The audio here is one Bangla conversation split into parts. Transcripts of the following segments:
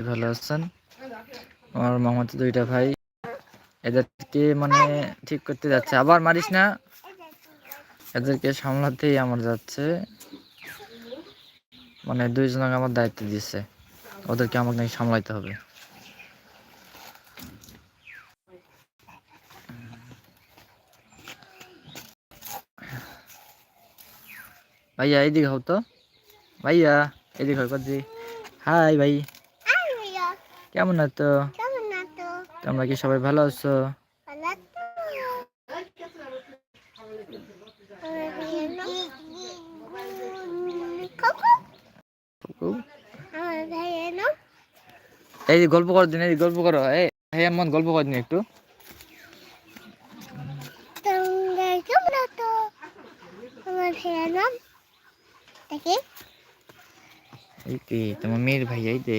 ভালো আছেন? আমার মামাতো দুইটা ভাই। এদেরকে মানে ঠিক করতে যাচ্ছে। আবার মারিস না? এদেরকে সামলাতেই আমার যাচ্ছে। মানে দুইজনকে আমার দায়িত্ব দিচ্ছে ওদেরকে আমাকে নাকি সামলাইতে হবে। ভাইয়া, এইদিকে হও তো। ভাইয়া এদিকে হয় কদি হাই ভাই। কেমন আছো? তোমরা কি সবাই ভালো আছো? এই গল্প করো দিন এই গল্প করো। এই ভাই এমন গল্প কর দিন একটু। এই তোমার মেয়ের ভাই এই দে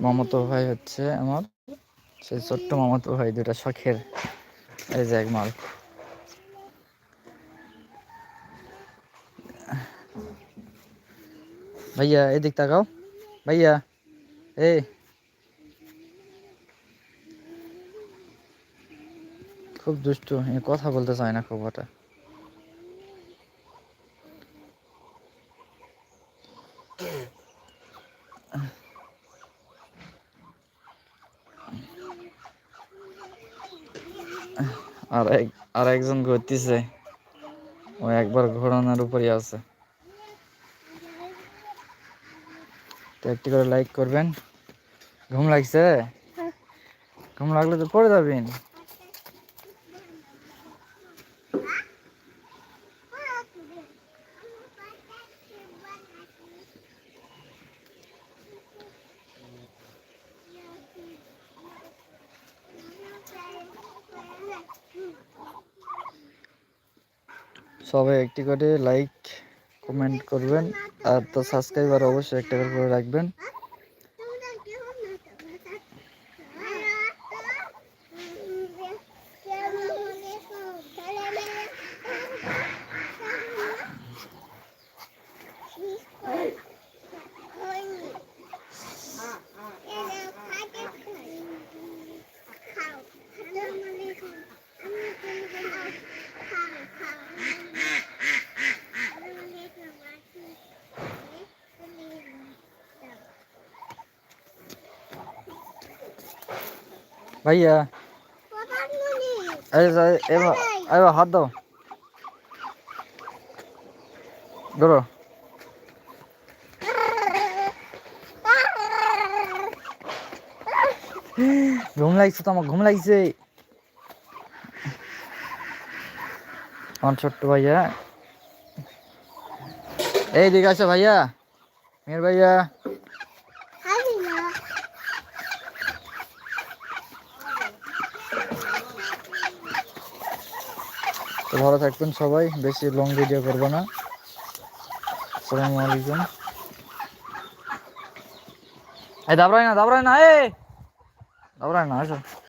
মামাতো ভাই হচ্ছে আমার। সেই ছোট্ট মামাতো ভাই দুটা শখের। এই যে এক মাল। ভাইয়া, এদিক তাকাও। ভাইয়া এই খুব দুষ্টু কথা বলতে চায় না খুব ওটা আর এক আর একজন ঘুরতেছে। ও একবার ঘোরানোর উপরই আছে। তো একটি করে লাইক করবেন। ঘুম লাগছে? ঘুম লাগলে তো পড়ে যাবেন। সবাই একটি করে লাইক কমেন্ট করবেন। আর তো সাবস্ক্রাইবার অবশ্যই একটা করে রাখবেন। ভাইয়া। এবার হাত দাও। ধরো। ঘুম লাগছে তো আমার, ঘুম লাগছে। আমার ছোট্ট ভাইয়া। এই দিকে আসো ভাইয়া। মেয়ের ভাইয়া। তো ভালো থাকবেন সবাই, বেশি লং ভিডিও করব না। আসসালামু আলাইকুম। এই দাবড়াই না দাবড়াই না এ দাবড়াই না, আসো।